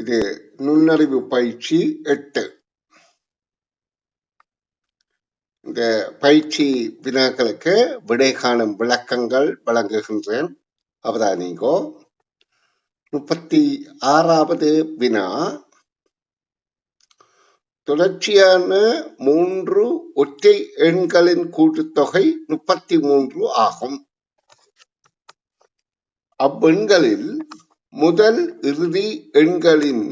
இது நுண்ணறிவு பயிற்சி எட்டு. இந்த பயிற்சி வினாக்களுக்கு விடை காணும் விளக்கங்கள் வழங்குகின்றேன். அவதானிங்கோ. முப்பத்தி ஆறாவது வினா. தொடர்ச்சியான மூன்று ஒற்றை எண்களின் கூட்டுத்தொகை முப்பத்தி மூன்று ஆகும். அவ்வெண்களில் முதல் இறுதி எண்களின்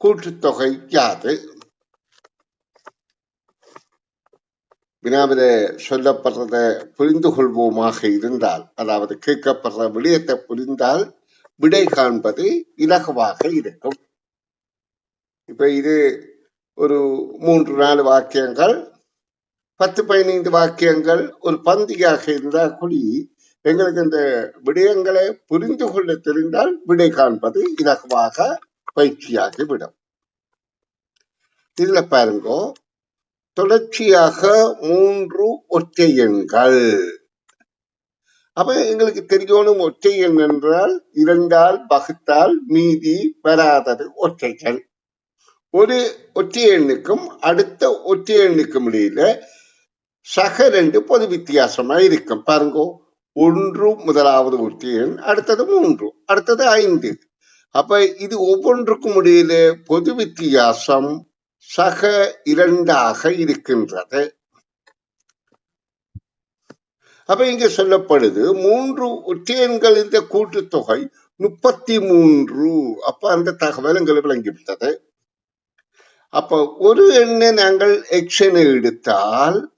கூட்டுத்தொகை யாது? வினாவில சொல்லப்படுறத புரிந்து கொள்வோமாக இருந்தால் அதாவது கேட்கப்படுற விடயத்தை புரிந்தால் விடை காண்பது இலகுவாக இருக்கும். இப்ப இது ஒரு மூன்று நாலு வாக்கியங்கள் பத்து பதினைந்து வாக்கியங்கள் ஒரு பந்தியாக இருந்தால் கூடி எங்களுக்கு இந்த விடயங்களை புரிந்து கொள்ள தெரிந்தால் விடை காண்பது இலகுவாக பயிற்சியாகி விடும் இதுல பாருங்கோ தொடர்ச்சியாக மூன்று ஒற்றை எண்கள். அப்ப எங்களுக்கு தெரியணும் ஒற்றை எண் என்றால் இரண்டால் வகுத்தால் மீதி வராதது ஒற்றைகள். ஒரு ஒற்றை எண்ணுக்கும் அடுத்த ஒற்றை எண்ணுக்கும் இடையில சக ரெண்டு பொது வித்தியாசமா இருக்கும். பாருங்கோ ஒன்று முதலாவது ஒற்றை எண் அடுத்தது மூன்று அடுத்தது ஐந்து. அப்ப இது ஒவ்வொன்றுக்கும் இடையில பொது வித்தியாசம் சக இரண்டாக இருக்கின்றது. அப்ப இங்க சொல்லப்படுது மூன்று ஒற்றையன்கள் இந்த கூட்டுத்தொகை முப்பத்தி மூன்று அப்ப அந்த தகவல் எங்களை விளங்கிவிட்டது. அப்ப ஒரு எண்ணை நாங்கள் எக்ஷன் எடுத்தால்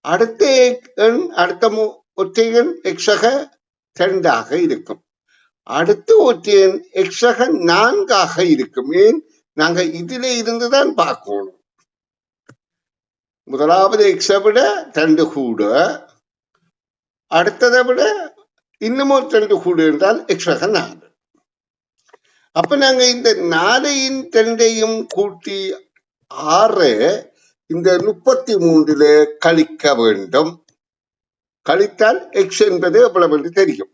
அடுத்த எண் அடுத்த ஒற்றையன் எக்ஸக இரண்டாக இருக்கும். அடுத்து ஒற்றையன் எக்ஸக நான்காக இருக்கும். ஏன்? நாங்க இதுல இருந்துதான் பார்க்கணும். முதலாவது எக்ஸை விட ரெண்டு கூட. அடுத்ததை விட இன்னமும் ரெண்டு கூட என்றால் எக்ஸக நாலு. அப்ப நாங்க இந்த நாலையும் ரெண்டையும் கூட்டி ஆறு இந்த முப்பத்தி மூன்றுல கழிக்க வேண்டும். கழித்தால் எக்ஸ் என்பது எவ்வளவு என்று தெரியும்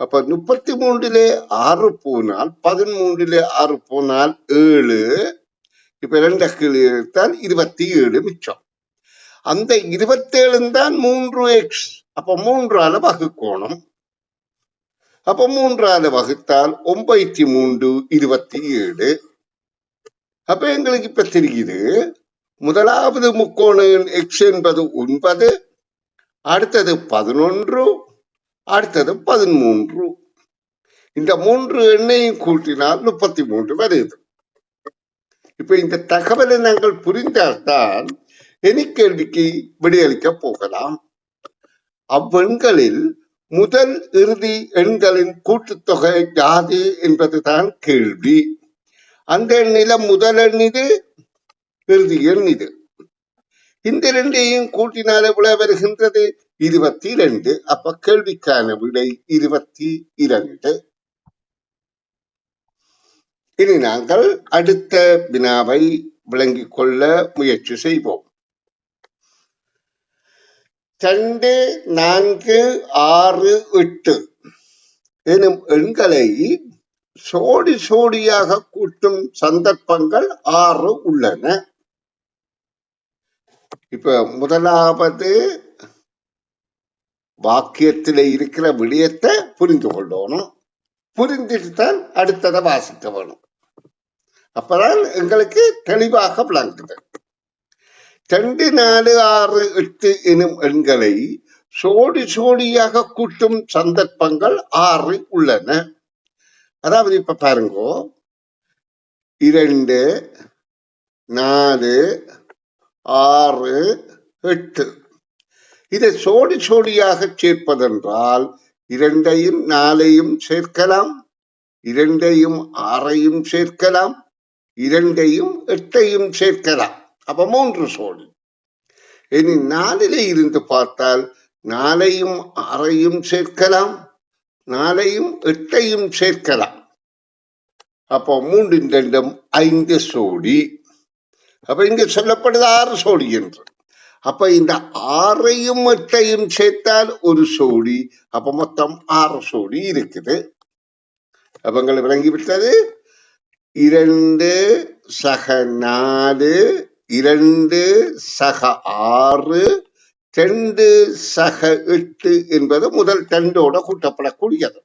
அப்ப முப்பத்தி மூன்றிலே ஆறு போனால் பதிமூன்றிலே ஆறு போனால் ஏழு இப்ப ரெண்டு கீழே எடுத்தால் இருபத்தி ஏழு மிச்சம் அந்த இருபத்தேழு தான் மூன்று எக்ஸ் அப்ப மூன்றால வகுக்கோணம் அப்ப மூன்றால வகுத்தால் ஒன்பத்தி மூன்று இருபத்தி ஏழு அப்ப எங்களுக்கு இப்ப தெரியுது முதலாவது முக்கோணம் எக்ஸ் என்பது ஒன்பது அடுத்தது பதினொன்று அடுத்தது பதிமூன்று. இந்த மூன்று எண்ணையும் கூட்டினால் முப்பத்தி மூன்று வருது இப்ப இந்த தகவலை நாங்கள் புரிந்தால்தான் எனி கேள்விக்கு விடையளிக்க போகலாம். அவ்வெண்களில் முதல் இறுதி எண்களின் கூட்டுத்தொகை யாது என்பதுதான் கேள்வி. அந்த எண்ணில முதல் எண் இது இறுதி எண் இது. இந்த ரெண்டையும் கூட்டினால் எவ்வளவு வருகின்றது. இருபத்தி இரண்டு அப்ப கேள்விக்கான விடை இருபத்தி இரண்டு இனி நாங்கள் அடுத்த வினாவை விளங்கிக் கொள்ள முயற்சி செய்வோம். ரெண்டு நான்கு ஆறு எட்டு. எனும் எண்களை சோடி சோடியாக கூட்டும் சந்தர்ப்பங்கள் ஆறு உள்ளன. இப்ப முதலாவது வாக்கியத்தில இருக்கிற விடயத்தை புரிந்து கொள்ளணும். புரிந்துட்டு தான் அடுத்ததை வாசிக்க வேணும். அப்பதான் எங்களுக்கு தெளிவாக விளங்குது. ரெண்டு நாலு ஆறு எட்டு எனும் எண்களை சோடி சோடியாக கூட்டும் சந்தர்ப்பங்கள் ஆறு உள்ளன. அதாவது இப்ப பாருங்கோ. இரண்டு நாலு ஆறு எட்டு. இதை சோடி சோடியாக சேர்ப்பதென்றால் இரண்டையும் நாலையும் சேர்க்கலாம் இரண்டையும் ஆறையும் சேர்க்கலாம் இரண்டையும் எட்டையும் சேர்க்கலாம். அப்ப மூன்று சோடி. இனி நாலிலே இருந்து பார்த்தால் நாலையும் ஆறையும் சேர்க்கலாம் நாலையும் எட்டையும் சேர்க்கலாம். அப்போ மூன்றின் ரெண்டும் ஐந்து சோடி. அப்ப இங்கு சொல்லப்படுது ஆறு சோடி என்று. அப்ப இந்த ஆறையும் எட்டையும் சேர்த்தால் ஒரு சோடி அப்ப மொத்தம் ஆறு சோடி இருக்குது. அப்ப எங்களை விளங்கிவிட்டது. இரண்டு சக நாலு இரண்டு சக ஆறு ரெண்டு சக எட்டு என்பது முதல் ரெண்டோட கூட்டப்படக்கூடியது.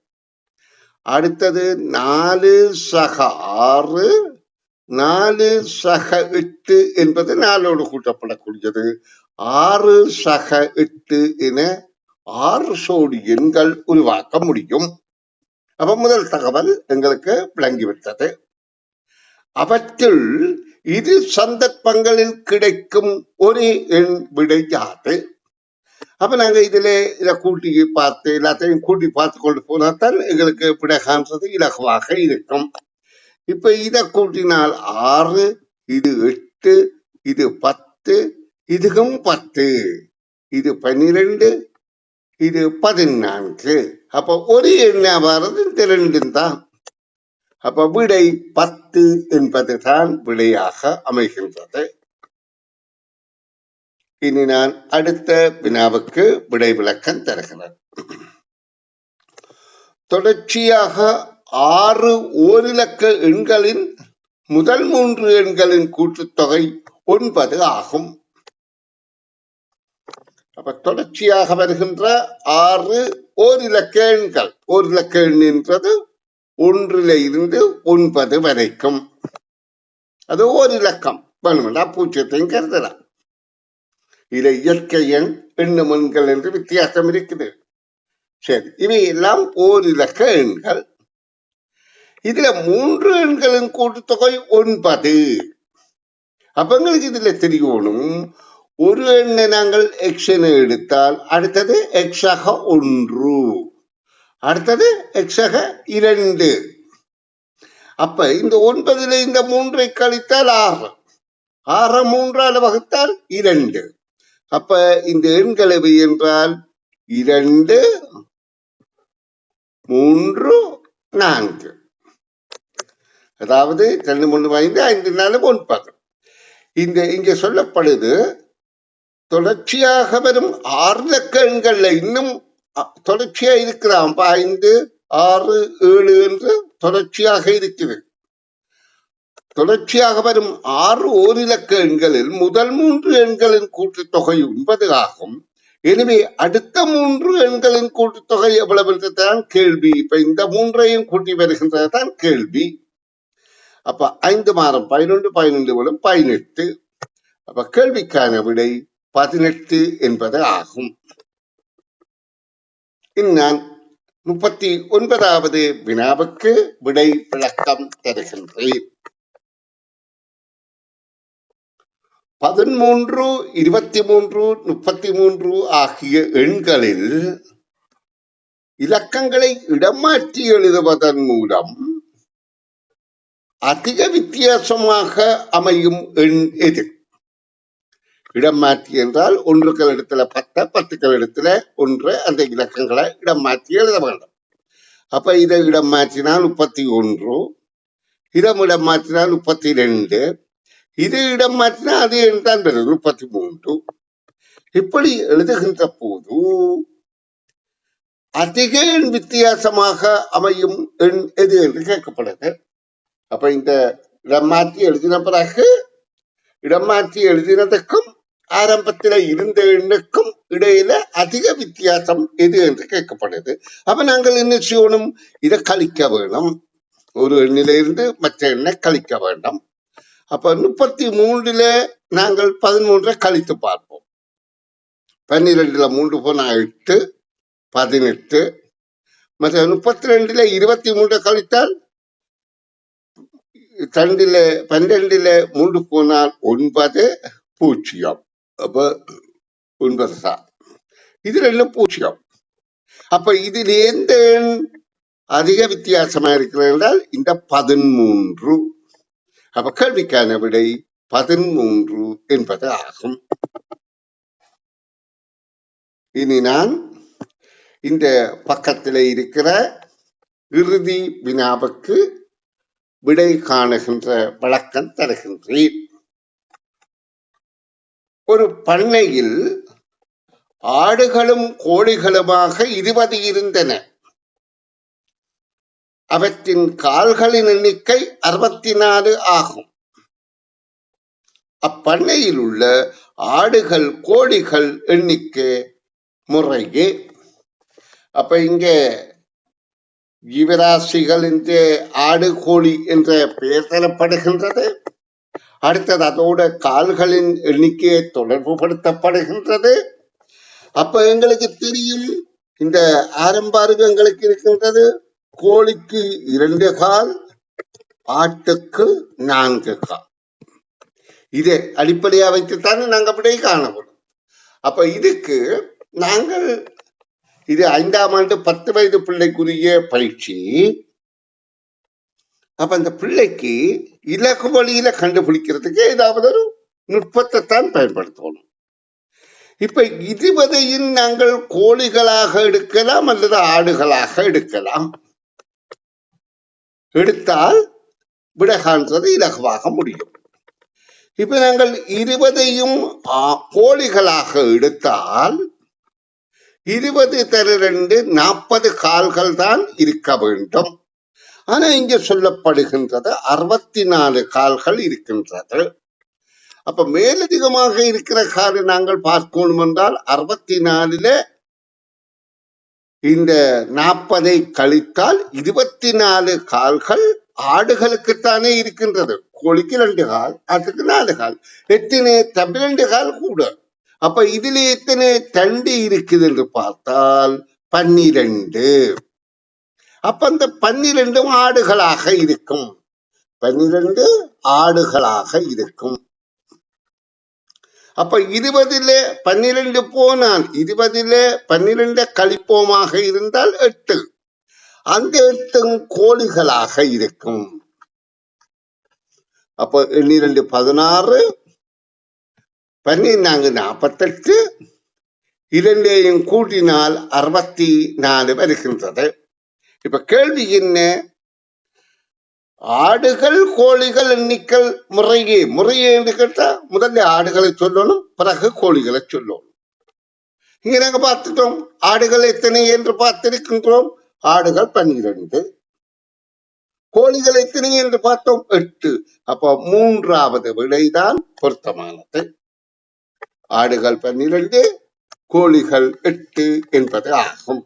அடுத்தது நாலு சக ஆறு நாலு சக எட்டு என்பது நாலோடு கூட்டப்படக்கூடியது ஆறு சக எட்டு என ஆறு சோடி எண்கள் உருவாக்க முடியும். அப்ப முதல் தகவல் எங்களுக்கு விளங்கிவிட்டது அவற்றுள் இரு சந்தர்ப்பங்களில் கிடைக்கும் ஒரு எண் விடையாது அப்ப நாங்க இதுல இதை கூட்டி பார்த்து எல்லாத்தையும் கூட்டி பார்த்து கொண்டு போனால் தான் எங்களுக்கு விடை காண்றது இலகுவாக இருக்கும். இப்ப இத கூட்டினால் ஆறு இது எட்டு இது பத்து இதுக்கும் பத்து. இது பன்னிரண்டு இது பதினான்கு. அப்ப ஒரு எண்ணா வர்றது இந்த ரெண்டும் தான். அப்ப விடை பத்து என்பதுதான் விடையாக அமைகின்றது. இனி நான் அடுத்த வினாவுக்கு விடை விளக்கம் தருகிறேன். தொடர்ச்சியாக ஆறு ஓரிலக்க எண்களின் முதல் மூன்று எண்களின் கூட்டுத்தொகை ஒன்பது ஆகும். அப்ப தொடர்ச்சியாக வருகின்ற ஆறு ஓரிலக்க எண்கள். ஓரிலக்க எண் என்றது ஒன்றில இருந்து ஒன்பது வரைக்கும். அது ஓரிலக்கம். இலக்கம் வேணுமெண்டா பூஜ்ஜியத்தையும் கருதலாம். இதை இயற்கை எண் எண்ணும் எண்கள் என்று வித்தியாசம் இருக்குது. சரி இவை எல்லாம் எண்கள். இதுல மூன்று எண்களின் கூட்டுத்தொகை ஒன்பது. அப்ப எங்களுக்கு இதுல தெரியணும். ஒரு எண்ணை நாங்கள் எக்ஷன் எடுத்தால் அடுத்தது எக்ஸாக ஒன்று. அடுத்தது எக்ஸாக இரண்டு. அப்ப இந்த ஒன்பதுல இந்த மூன்றை கழித்தால் ஆறு. ஆறு மூன்றால் வகுத்தால் இரண்டு. அப்ப இந்த எண்களவை என்றால் இரண்டு மூன்று நான்கு. அதாவது ரெண்டு மூணு ஐந்து ஐந்து நாலு பார்க்கணும். இந்த இங்க சொல்லப்படுது தொடர்ச்சியாக வரும் ஆறு லக்க எண்கள்ல இன்னும் அ, தொடர்ச்சியா இருக்கிறான் ஐந்து ஆறு ஏழு என்று தொடர்ச்சியாக இருக்குது. தொடர்ச்சியாக வரும் ஆறு ஓரிலக்க எண்களில் முதல் மூன்று எண்களின் கூட்டுத்தொகை ஒன்பது ஆகும். எனவே அடுத்த மூன்று எண்களின் கூட்டுத்தொகை எவ்வளவு என்றுதான் கேள்வி. இப்ப இந்த மூன்றையும் கூட்டி வருகின்றதுதான் கேள்வி. அப்ப ஐந்து மாதம் பதினொன்று பதினொன்று மூலம் பதினெட்டு. அப்ப கேள்விக்கான விடை பதினெட்டு என்பது ஆகும். இந்நான் முப்பத்தி ஒன்பதாவது வினாவுக்கு விடை விளக்கம் தருகின்றேன். பதிமூன்று இருபத்தி மூன்று முப்பத்தி மூன்று ஆகிய எண்களில் இலக்கங்களை இடமாற்றி எழுதுவதன் மூலம் அதிக வித்தியாசமாக அமையும் எண் எது? இடம் மாற்றி என்றால் ஒன்றுக்கள் இடத்துல பத்த பத்துக்கள் இடத்துல ஒன்று அந்த இலக்கங்களை இடம் மாற்றி எழுத வேண்டும். அப்ப இதை இடம் மாற்றினால் முப்பத்தி ஒன்று இடம் இடம் மாற்றினால் முப்பத்தி ரெண்டு இது இடம் மாற்றினா அது எண் தான் வருது முப்பத்தி மூன்று. இப்படி எழுதுகின்ற போது அதிக எண் வித்தியாசமாக அமையும் எண் எது என்று கேட்கப்படுது. அப்ப இந்த இடம் மாற்றி எழுதின பிறகு இடம் மாற்றி எழுதினதுக்கும் ஆரம்பத்தில் இருந்த எண்ணுக்கும் இடையில அதிக வித்தியாசம் எது என்று கேட்கப்படுது அப்ப நாங்கள் என்ன செய்யணும் இதை கழிக்க வேணும் ஒரு எண்ணில இருந்து மற்ற எண்ணை கழிக்க வேண்டும் அப்ப முப்பத்தி மூன்றுல நாங்கள் பதிமூன்றை கழித்து பார்ப்போம் பன்னிரெண்டுல மூன்று போனா எட்டு பதினெட்டு மற்ற முப்பத்தி ரெண்டுல இருபத்தி மூன்றை கழித்தால் தண்டில பன்னிரெண்டுல மூன்று போனால் ஒன்பது பூஜ்ஜியம். அப்ப ஒன்பது தான் இது ரெண்டும் பூஜ்ஜியம். அப்ப இதில் எந்த எண் அதிக வித்தியாசமா இருக்கிறது என்றால் இந்த பதிமூன்று அப்ப கேள்விக்கான விடை பதிமூன்று என்பது ஆகும். இனி நான் இந்த பக்கத்தில் இருக்கிற இறுதி வினாவுக்கு விடை காணுகின்ற வழக்கம் தருகின்றேன். ஒரு பண்ணையில் ஆடுகளும் கோழிகளுமாக இருபது இருந்தன. அவற்றின் கால்களின் எண்ணிக்கை அறுபத்தி நாலு ஆகும். அப்பண்ணையில் உள்ள ஆடுகள் கோழிகள் எண்ணிக்கை முறையே. அப்ப இங்க ஜீவராசிகள் என்று ஆடு கோழி என்ற பெயர் தரப்படுகின்றது. அடுத்தது அதோட கால்களின் எண்ணிக்கையை தொடர்பு படுத்தப்படுகின்றது. அப்ப எங்களுக்கு தெரியும் இந்த ஆரம்ப எங்களுக்கு இருக்கின்றது கோழிக்கு இரண்டு கால் ஆட்டுக்கு நான்கு கால். இதை அடிப்படையா வைத்துத்தான் நாங்க அப்படியே காணப்படும் அப்ப இதுக்கு நாங்கள் இது ஐந்தாம் ஆண்டு பத்து வயது பிள்ளைக்குரிய பயிற்சி. அப்ப அந்த பிள்ளைக்கு இலகு வழியில கண்டுபிடிக்கிறதுக்கு ஏதாவது ஒரு நுட்பத்தை தான் பயன்படுத்தணும். இப்ப இருபதையும் நாங்கள் கோழிகளாக எடுக்கலாம் அல்லது ஆடுகளாக எடுக்கலாம். எடுத்தால் விடகான்றது இலகுவாக முடியும். இப்ப நாங்கள் இருபதையும் கோழிகளாக எடுத்தால் இருபது தரு ரெண்டு நாற்பது கால்கள் தான் இருக்க வேண்டும். ஆனா இங்க சொல்லப்படுகின்றது அறுபத்தி நாலு கால்கள் இருக்கின்றது. அப்ப மேலதிகமாக இருக்கிற காலை நாங்கள் பார்க்கணும் என்றால் அறுபத்தி நாலுல இந்த நாற்பதை கழித்தால் இருபத்தி நாலு கால்கள் ஆடுகளுக்குத்தானே இருக்கின்றது. கோழிக்கு ரெண்டு கால் அதுக்கு நாலு கால். எத்தனை ரெண்டு கால் கூட. அப்ப இதுல எத்தனை தண்டு இருக்குது என்று பார்த்தால் பன்னிரண்டு. அப்ப அந்த பன்னிரண்டும் ஆடுகளாக இருக்கும். பன்னிரண்டு ஆடுகளாக இருக்கும். அப்ப இருபதுல பன்னிரண்டு போனால் இருபதுல பன்னிரண்டு கழிப்போமாக இருந்தால் எட்டு. அந்த எட்டும் கோழிகளாக இருக்கும். அப்ப எண்ணிரண்டு பதினாறு பன்னிரண்டாங்க நாற்பத்தெட்டு இரண்டையும் கூட்டினால் அறுபத்தி நாலு வருகின்றது. இப்ப கேள்வி என்ன? ஆடுகள் கோழிகள் எண்ணிக்கல் முறையே முறையே என்று கேட்டா முதல்ல ஆடுகளை சொல்லணும் பிறகு கோழிகளை சொல்லணும். இங்க நாங்க பார்த்துட்டோம் ஆடுகள் எத்தனை என்று பார்த்திருக்கின்றோம். ஆடுகள் பன்னிரண்டு. கோழிகள் எத்தனை என்று பார்த்தோம்? எட்டு. அப்ப மூன்றாவது விடைதான் பொருத்தமானது. ஆடுகள் பன்னிரண்டு கோழிகள் எட்டு என்பது ஆகும்